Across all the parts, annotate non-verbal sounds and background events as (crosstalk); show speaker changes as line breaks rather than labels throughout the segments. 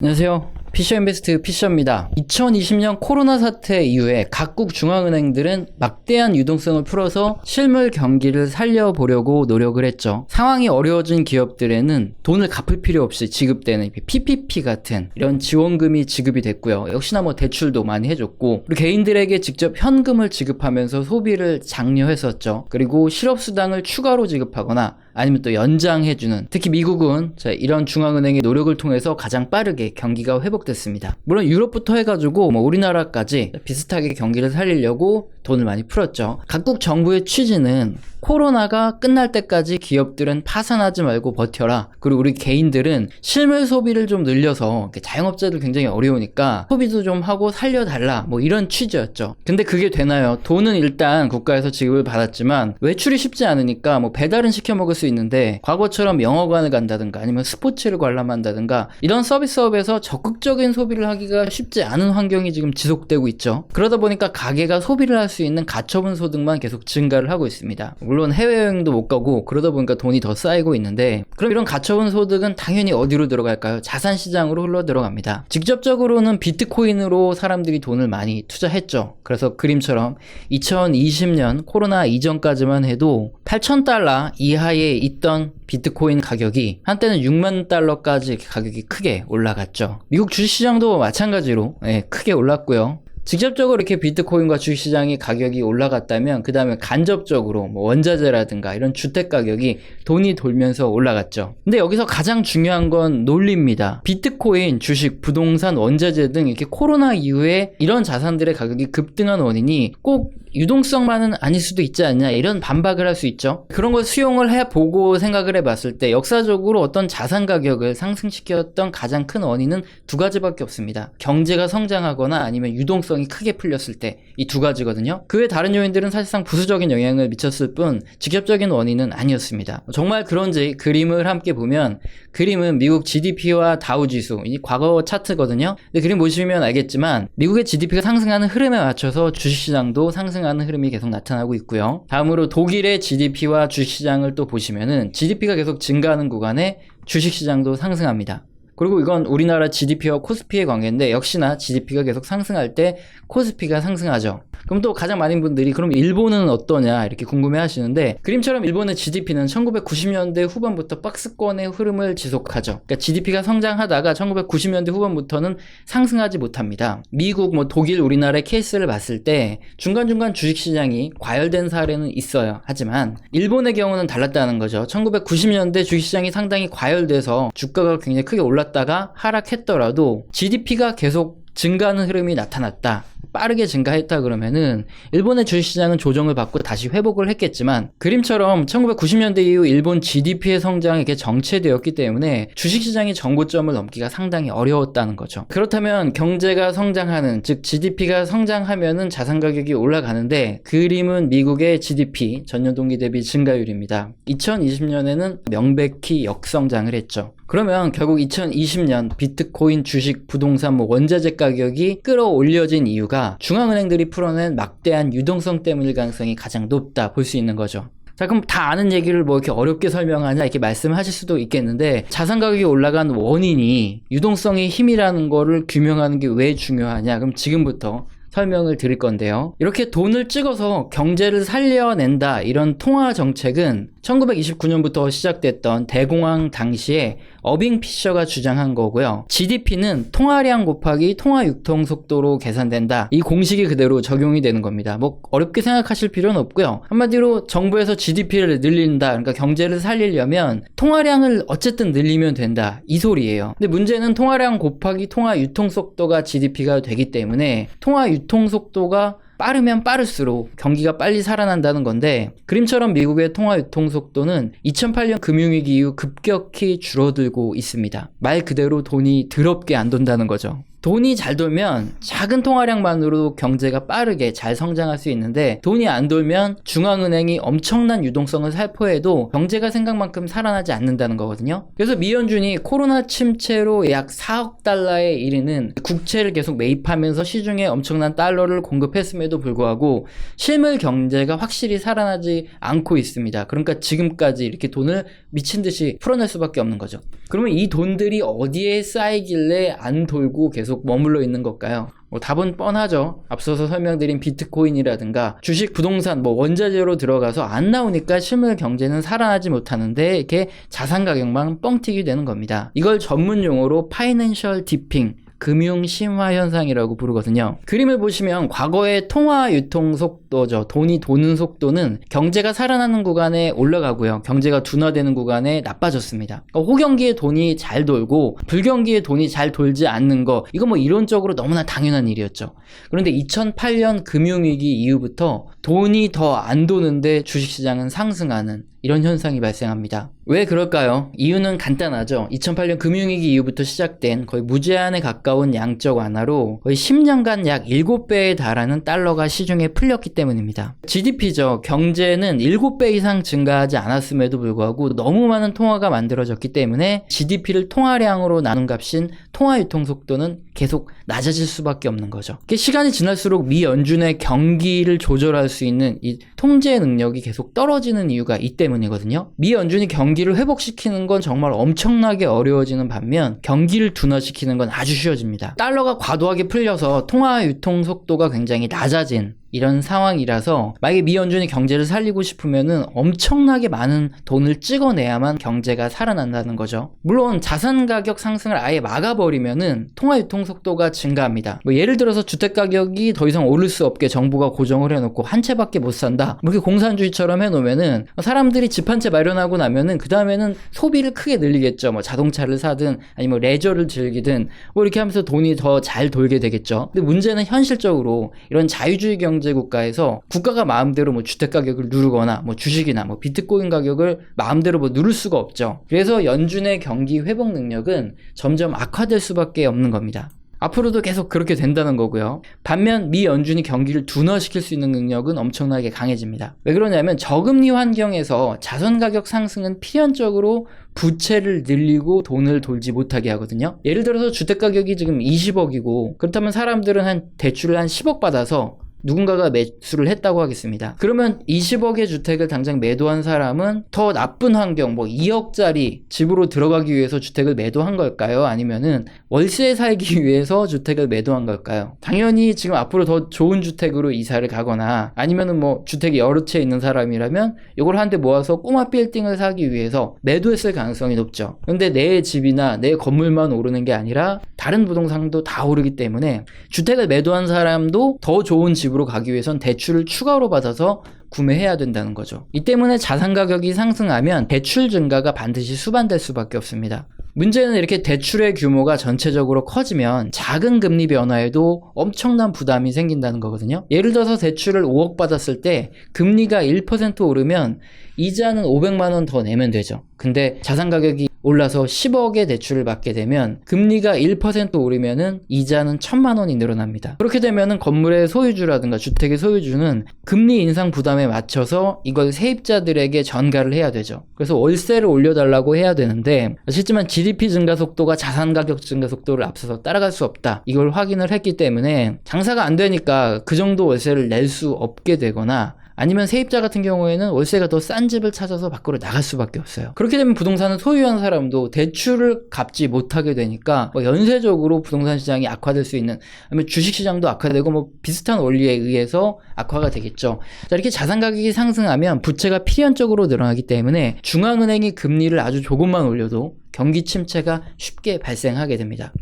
안녕하세요. 피셔인베스트 피셔입니다. 2020년 코로나 사태 이후에 각국 중앙은행들은 막대한 유동성을 풀어서 실물 경기를 살려보려고 노력을 했죠. 상황이 어려워진 기업들에는 돈을 갚을 필요 없이 지급되는 PPP 같은 이런 지원금이 지급이 됐고요. 역시나 뭐 대출도 많이 해줬고 그리고 개인들에게 직접 현금을 지급하면서 소비를 장려했었죠. 그리고 실업수당을 추가로 지급하거나 아니면 또 연장해주는 특히 미국은 자, 이런 중앙은행의 노력을 통해서 가장 빠르게 경기가 회복됐습니다. 물론 유럽부터 해가지고 뭐 우리나라까지 비슷하게 경기를 살리려고 돈을 많이 풀었죠. 각국 정부의 취지는 코로나가 끝날 때까지 기업들은 파산하지 말고 버텨라. 그리고 우리 개인들은 실물 소비를 좀 늘려서 자영업자들 굉장히 어려우니까 소비도 좀 하고 살려달라. 뭐 이런 취지였죠. 근데 그게 되나요? 돈은 일단 국가에서 지급을 받았지만 외출이 쉽지 않으니까 뭐 배달은 시켜 먹을 수 있는데 과거처럼 영어관을 간다든가 아니면 스포츠를 관람한다든가 이런 서비스업에서 적극적인 소비를 하기가 쉽지 않은 환경이 지금 지속되고 있죠. 그러다 보니까 가게가 소비를 할 수 있는 가처분 소득만 계속 증가를 하고 있습니다. 물론 해외여행도 못 가고 그러다 보니까 돈이 더 쌓이고 있는데 그럼 이런 가처분 소득은 당연히 어디로 들어갈까요? 자산 시장으로 흘러 들어갑니다. 직접적으로는 비트코인으로 사람들이 돈을 많이 투자했죠. 그래서 그림처럼 2020년 코로나 이전까지만 해도 8,000달러 이하 에 있던 비트코인 가격이 한때는 6만 달러까지 가격이 크게 올라갔죠. 미국 주식시장도 마찬가지로 예, 크게 올랐고요. 직접적으로 이렇게 비트코인과 주식시장이 가격이 올라갔다면 그 다음에 간접적으로 뭐 원자재라든가 이런 주택 가격이 돈이 돌면서 올라갔죠. 근데 여기서 가장 중요한 건 논리입니다. 비트코인, 주식, 부동산, 원자재 등 이렇게 코로나 이후에 이런 자산들의 가격이 급등한 원인이 꼭 유동성만은 아닐 수도 있지 않냐 이런 반박을 할 수 있죠. 그런 걸 수용을 해보고 생각을 해봤을 때 역사적으로 어떤 자산 가격을 상승시켰던 가장 큰 원인은 두 가지밖에 없습니다. 경제가 성장하거나 아니면 유동성이 크게 풀렸을 때 이 두 가지거든요. 그 외 다른 요인들은 사실상 부수적인 영향을 미쳤을 뿐 직접적인 원인은 아니었습니다. 정말 그런지 그림을 함께 보면 그림은 미국 GDP와 다우지수 이 과거 차트거든요. 근데 그림 보시면 알겠지만 미국의 GDP가 상승하는 흐름에 맞춰서 주식시장도 상승 하는 흐름이 계속 나타나고 있고요. 다음으로 독일의 GDP와 주식시장을 또 보시면은 GDP가 계속 증가하는 구간에 주식시장도 상승합니다. 그리고 이건 우리나라 GDP와 코스피의 관계인데 역시나 GDP가 계속 상승할 때 코스피가 상승하죠. 그럼 또 가장 많은 분들이 그럼 일본은 어떠냐 이렇게 궁금해 하시는데 그림처럼 일본의 GDP는 1990년대 후반부터 박스권의 흐름을 지속하죠. 그러니까 GDP가 성장하다가 1990년대 후반부터는 상승하지 못합니다. 미국, 뭐 독일, 우리나라의 케이스를 봤을 때 중간중간 주식시장이 과열된 사례는 있어요. 하지만 일본의 경우는 달랐다는 거죠. 1990년대 주식시장이 상당히 과열돼서 주가가 굉장히 크게 올랐 다가 하락했더라도 GDP가 계속 증가하는 흐름이 나타났다. 빠르게 증가했다 그러면은 일본의 주식시장은 조정을 받고 다시 회복을 했겠지만 그림처럼 1990년대 이후 일본 GDP의 성장이 정체되었기 때문에 주식시장이 정고점을 넘기가 상당히 어려웠다는 거죠. 그렇다면 경제가 성장하는 즉 GDP가 성장하면은 자산 가격이 올라가는데 그림은 미국의 GDP 전년 동기 대비 증가율입니다. 2020년에는 명백히 역성장을 했죠. 그러면 결국 2020년 비트코인, 주식, 부동산, 뭐 원자재 가격이 끌어올려진 이유 가 중앙은행들이 풀어낸 막대한 유동성 때문일 가능성이 가장 높다 볼 수 있는 거죠. 자, 그럼 다 아는 얘기를 뭐 이렇게 어렵게 설명하냐 이렇게 말씀하실 수도 있겠는데 자산 가격이 올라간 원인이 유동성의 힘이라는 거를 규명하는 게 왜 중요하냐? 그럼 지금부터 설명을 드릴 건데요. 이렇게 돈을 찍어서 경제를 살려낸다 이런 통화 정책은 1929년부터 시작됐던 대공황 당시에 어빙 피셔가 주장한 거고요. GDP는 통화량 곱하기 통화 유통 속도로 계산된다. 이 공식이 그대로 적용이 되는 겁니다. 뭐 어렵게 생각하실 필요는 없고요. 한마디로 정부에서 GDP를 늘린다. 그러니까 경제를 살리려면 통화량을 어쨌든 늘리면 된다. 이 소리예요. 근데 문제는 통화량 곱하기 통화 유통 속도가 GDP가 되기 때문에 통화 유통 속도가 빠르면 빠를수록 경기가 빨리 살아난다는 건데 그림처럼 미국의 통화 유통 속도는 2008년 금융위기 이후 급격히 줄어들고 있습니다. 말 그대로 돈이 더럽게 안 돈다는 거죠. 돈이 잘 돌면 작은 통화량만으로 경제가 빠르게 잘 성장할 수 있는데 돈이 안 돌면 중앙은행이 엄청난 유동성을 살포해도 경제가 생각만큼 살아나지 않는다는 거거든요. 그래서 미연준이 코로나 침체로 약 4억 달러에 이르는 국채를 계속 매입하면서 시중에 엄청난 달러를 공급했음에도 불구하고 실물 경제가 확실히 살아나지 않고 있습니다. 그러니까 지금까지 이렇게 돈을 미친 듯이 풀어낼 수밖에 없는 거죠. 그러면 이 돈들이 어디에 쌓이길래 안 돌고 계속 머물러 있는 걸까요? 뭐 답은 뻔하죠. 앞서서 설명드린 비트코인이라든가 주식, 부동산, 뭐 원자재로 들어가서 안 나오니까 실물 경제는 살아나지 못하는데 이렇게 자산 가격만 뻥튀기 되는 겁니다. 이걸 전문 용어로 파이낸셜 디핑 금융 심화 현상이라고 부르거든요. 그림을 보시면 과거의 통화 유통 속도죠. 돈이 도는 속도는 경제가 살아나는 구간에 올라가고요. 경제가 둔화되는 구간에 나빠졌습니다. 그러니까 호경기에 돈이 잘 돌고 불경기에 돈이 잘 돌지 않는 거 이거 뭐 이론적으로 너무나 당연한 일이었죠. 그런데 2008년 금융위기 이후부터 돈이 더 안 도는데 주식시장은 상승하는 이런 현상이 발생합니다. 왜 그럴까요? 이유는 간단하죠. 2008년 금융위기 이후부터 시작된 거의 무제한에 가까운 양적 완화로 거의 10년간 약 7배에 달하는 달러가 시중에 풀렸기 때문입니다. GDP죠. 경제는 7배 이상 증가하지 않았음에도 불구하고 너무 많은 통화가 만들어졌기 때문에 GDP를 통화량으로 나눈 값인 통화 유통 속도는 계속 낮아질 수밖에 없는 거죠. 시간이 지날수록 미 연준의 경기를 조절할 수 있는 이 통제 능력이 계속 떨어지는 이유가 이 때문이거든요. 미 연준이 경기를 회복시키는 건 정말 엄청나게 어려워지는 반면 경기를 둔화시키는 건 아주 쉬워집니다. 달러가 과도하게 풀려서 통화 유통 속도가 굉장히 낮아진 이런 상황이라서 만약에 미 연준이 경제를 살리고 싶으면은 엄청나게 많은 돈을 찍어내야만 경제가 살아난다는 거죠. 물론 자산 가격 상승을 아예 막아버리면은 통화 유통 속도가 증가합니다. 뭐 예를 들어서 주택 가격이 더 이상 오를 수 없게 정부가 고정을 해놓고 한 채밖에 못 산다. 뭐 이렇게 공산주의처럼 해놓으면은 사람들이 집 한 채 마련하고 나면은 그 다음에는 소비를 크게 늘리겠죠. 뭐 자동차를 사든 아니면 뭐 레저를 즐기든 뭐 이렇게 하면서 돈이 더 잘 돌게 되겠죠. 근데 문제는 현실적으로 이런 자유주의 경 경제 국가에서 국가가 마음대로 뭐 주택 가격을 누르거나 뭐 주식이나 뭐 비트코인 가격을 마음대로 뭐 누를 수가 없죠. 그래서 연준의 경기 회복 능력은 점점 악화될 수밖에 없는 겁니다. 앞으로도 계속 그렇게 된다는 거고요. 반면 미 연준이 경기를 둔화시킬 수 있는 능력은 엄청나게 강해집니다. 왜 그러냐면 저금리 환경에서 자선 가격 상승은 필연적으로 부채를 늘리고 돈을 돌지 못하게 하거든요. 예를 들어서 주택 가격이 지금 20억이고 그렇다면 사람들은 한 대출을 한 10억 받아서 누군가가 매수를 했다고 하겠습니다. 그러면 20억의 주택을 당장 매도한 사람은 더 나쁜 환경, 뭐 2억짜리 집으로 들어가기 위해서 주택을 매도한 걸까요? 아니면은 월세 살기 (laughs) 위해서 주택을 매도한 걸까요? 당연히 지금 앞으로 더 좋은 주택으로 이사를 가거나 아니면은 뭐 주택이 여러 채 있는 사람이라면 이걸 한 대 모아서 꼬마 빌딩을 사기 위해서 매도했을 가능성이 높죠. 근데 내 집이나 내 건물만 오르는 게 아니라 다른 부동산도 다 오르기 때문에 주택을 매도한 사람도 더 좋은 집 집으로 가기 위해선 대출을 추가로 받아서 구매해야 된다는 거죠. 이 때문에 자산 가격이 상승하면 대출 증가가 반드시 수반될 수밖에 없습니다. 문제는 이렇게 대출의 규모가 전체적으로 커지면 작은 금리 변화에도 엄청난 부담이 생긴다는 거거든요. 예를 들어서 대출을 5억 받았을 때 금리가 1% 오르면 이자는 500만 원 더 내면 되죠. 근데 자산 가격이 올라서 10억의 대출을 받게 되면 금리가 1% 오르면은 이자는 1000만 원이 늘어납니다. 그렇게 되면은 건물의 소유주라든가 주택의 소유주는 금리 인상 부담에 맞춰서 이걸 세입자들에게 전가를 해야 되죠. 그래서 월세를 올려달라고 해야 되는데 실제만 GDP 증가 속도가 자산 가격 증가 속도를 앞서서 따라갈 수 없다. 이걸 확인을 했기 때문에 장사가 안 되니까 그 정도 월세를 낼 수 없게 되거나 아니면 세입자 같은 경우에는 월세가 더 싼 집을 찾아서 밖으로 나갈 수밖에 없어요. 그렇게 되면 부동산을 소유한 사람도 대출을 갚지 못하게 되니까 뭐 연쇄적으로 부동산 시장이 악화될 수 있는 아니면 주식 시장도 악화되고 뭐 비슷한 원리에 의해서 악화가 되겠죠. 자, 이렇게 자산 가격이 상승하면 부채가 필연적으로 늘어나기 때문에 중앙은행이 금리를 아주 조금만 올려도 경기 침체가 쉽게 발생하게 됩니다.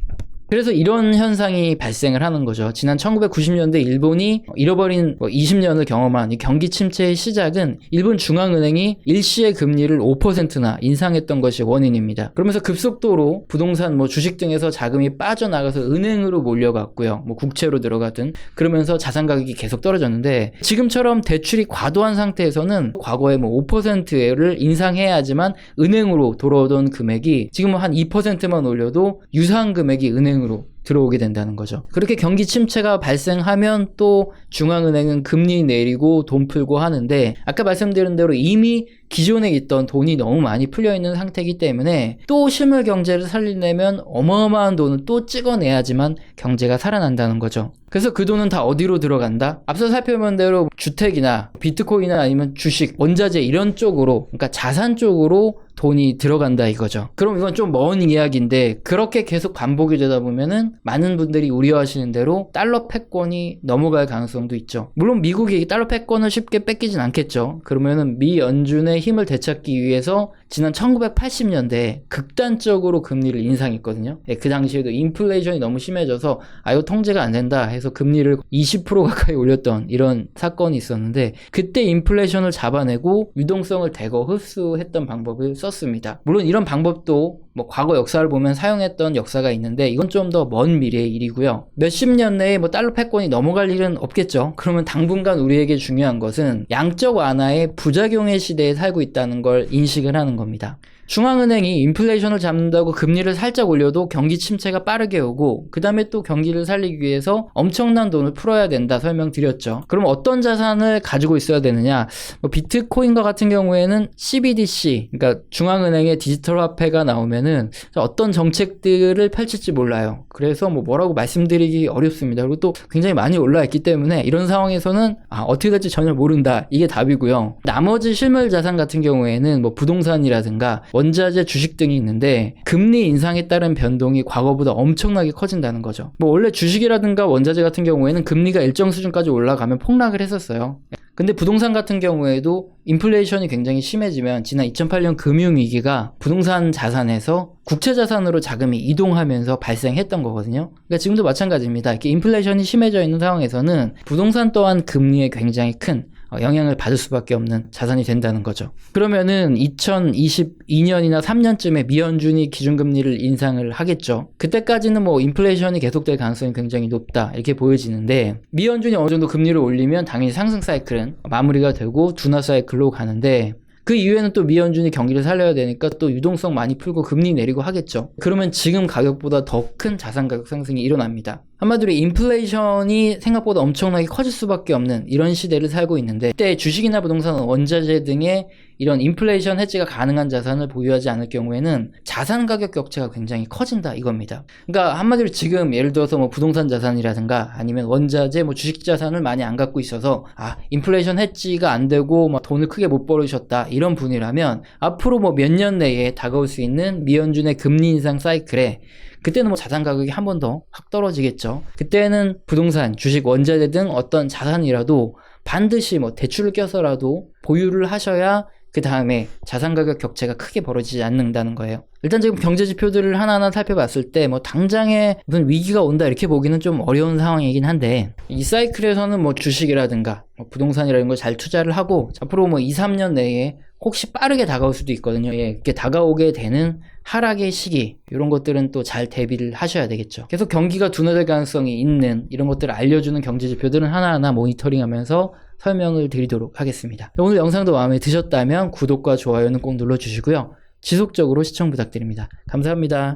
그래서 이런 현상이 발생을 하는 거죠. 지난 1990년대 일본이 잃어버린 20년을 뭐 경험한 이 경기 침체의 시작은 일본 중앙은행이 일시의 금리를 5%나 인상했던 것이 원인입니다. 그러면서 급속도로 부동산, 뭐 주식 등에서 자금이 빠져나가서 은행으로 몰려갔고요. 뭐 국채로 들어가든 그러면서 자산 가격이 계속 떨어졌는데 지금처럼 대출이 과도한 상태에서는 과거에 뭐 5%를 인상해야지만 은행으로 돌아오던 금액이 지금은 한 2%만 올려도 유사한 금액이 은행 은행으로 들어오게 된다는 거죠. 그렇게 경기 침체가 발생하면 또 중앙은행은 금리 내리고 돈 풀고 하는데 아까 말씀드린 대로 이미 기존에 있던 돈이 너무 많이 풀려 있는 상태이기 때문에 또 실물 경제를 살리려면 어마어마한 돈을 또 찍어내야지만 경제가 살아난다는 거죠. 그래서 그 돈은 다 어디로 들어간다? 앞서 살펴본 대로 주택이나 비트코인이나 아니면 주식, 원자재 이런 쪽으로, 그러니까 자산 쪽으로 돈이 들어간다 이거죠. 그럼 이건 좀 먼 이야기인데 그렇게 계속 반복이 되다 보면은 많은 분들이 우려하시는 대로 달러 패권이 넘어갈 가능성도 있죠. 물론 미국이 달러 패권을 쉽게 뺏기진 않겠죠. 그러면은 미 연준의 힘을 되찾기 위해서 지난 1980년대에 극단적으로 금리를 인상했거든요. 예, 그 당시에도 인플레이션이 너무 심해져서 아 이거 통제가 안 된다 해서 금리를 20% 가까이 올렸던 이런 사건이 있었는데 그때 인플레이션을 잡아내고 유동성을 대거 흡수했던 방법을 썼습니다. 물론 이런 방법도 뭐 과거 역사를 보면 사용했던 역사가 있는데 이건 좀 더 먼 미래의 일이고요. 몇십 년 내에 뭐 달러 패권이 넘어갈 일은 없겠죠. 그러면 당분간 우리에게 중요한 것은 양적 완화의 부작용의 시대에 살고 있다는 걸 인식을 하는 겁니다. 중앙은행이 인플레이션을 잡는다고 금리를 살짝 올려도 경기 침체가 빠르게 오고 그 다음에 또 경기를 살리기 위해서 엄청난 돈을 풀어야 된다 설명드렸죠. 그럼 어떤 자산을 가지고 있어야 되느냐? 뭐 비트코인과 같은 경우에는 CBDC, 그러니까 중앙은행의 디지털 화폐가 나오면은 어떤 정책들을 펼칠지 몰라요. 그래서 뭐 뭐라고 말씀드리기 어렵습니다. 그리고 또 굉장히 많이 올라 있기 때문에 이런 상황에서는 아, 어떻게 될지 전혀 모른다. 이게 답이고요. 나머지 실물 자산 같은 경우에는 뭐 부동산이라든가 원자재 주식 등이 있는데 금리 인상에 따른 변동이 과거보다 엄청나게 커진다는 거죠. 뭐 원래 주식이라든가 원자재 같은 경우에는 금리가 일정 수준까지 올라가면 폭락을 했었어요. 근데 부동산 같은 경우에도 인플레이션이 굉장히 심해지면 지난 2008년 금융위기가 부동산 자산에서 국채 자산으로 자금이 이동하면서 발생했던 거거든요. 그러니까 지금도 마찬가지입니다. 이렇게 인플레이션이 심해져 있는 상황에서는 부동산 또한 금리에 굉장히 큰 어, 영향을 받을 수밖에 없는 자산이 된다는 거죠. 그러면은 2022년이나 3년쯤에 미연준이 기준금리를 인상을 하겠죠. 그때까지는 뭐 인플레이션이 계속될 가능성이 굉장히 높다 이렇게 보여지는데 미연준이 어느 정도 금리를 올리면 당연히 상승 사이클은 마무리가 되고 둔화 사이클로 가는데 그 이후에는 또 미연준이 경기를 살려야 되니까 또 유동성 많이 풀고 금리 내리고 하겠죠. 그러면 지금 가격보다 더 큰 자산 가격 상승이 일어납니다. 한마디로 인플레이션이 생각보다 엄청나게 커질 수밖에 없는 이런 시대를 살고 있는데 그때 주식이나 부동산, 원자재 등의 이런 인플레이션 해지가 가능한 자산을 보유하지 않을 경우에는 자산 가격 격차가 굉장히 커진다 이겁니다. 그러니까 한마디로 지금 예를 들어서 뭐 부동산 자산이라든가 아니면 원자재, 뭐 주식 자산을 많이 안 갖고 있어서 아 인플레이션 해지가 안 되고 뭐 돈을 크게 못 벌으셨다 이런 분이라면 앞으로 뭐 몇 년 내에 다가올 수 있는 미연준의 금리 인상 사이클에 그때는 뭐 자산 가격이 한 번 더 확 떨어지겠죠. 그때는 부동산, 주식, 원자재 등 어떤 자산이라도 반드시 뭐 대출을 껴서라도 보유를 하셔야 그 다음에 자산 가격 격차가 크게 벌어지지 않는다는 거예요. 일단 지금 경제 지표들을 하나하나 살펴봤을 때 뭐 당장에 무슨 위기가 온다 이렇게 보기는 좀 어려운 상황이긴 한데 이 사이클에서는 뭐 주식이라든가 뭐 부동산이라는 걸 잘 투자를 하고 앞으로 뭐 2, 3년 내에 혹시 빠르게 다가올 수도 있거든요. 예, 이렇게 다가오게 되는 하락의 시기 이런 것들은 또 잘 대비를 하셔야 되겠죠. 계속 경기가 둔화될 가능성이 있는 이런 것들을 알려주는 경제 지표들은 하나하나 모니터링하면서 설명을 드리도록 하겠습니다. 오늘 영상도 마음에 드셨다면 구독과 좋아요는 꼭 눌러주시고요. 지속적으로 시청 부탁드립니다. 감사합니다.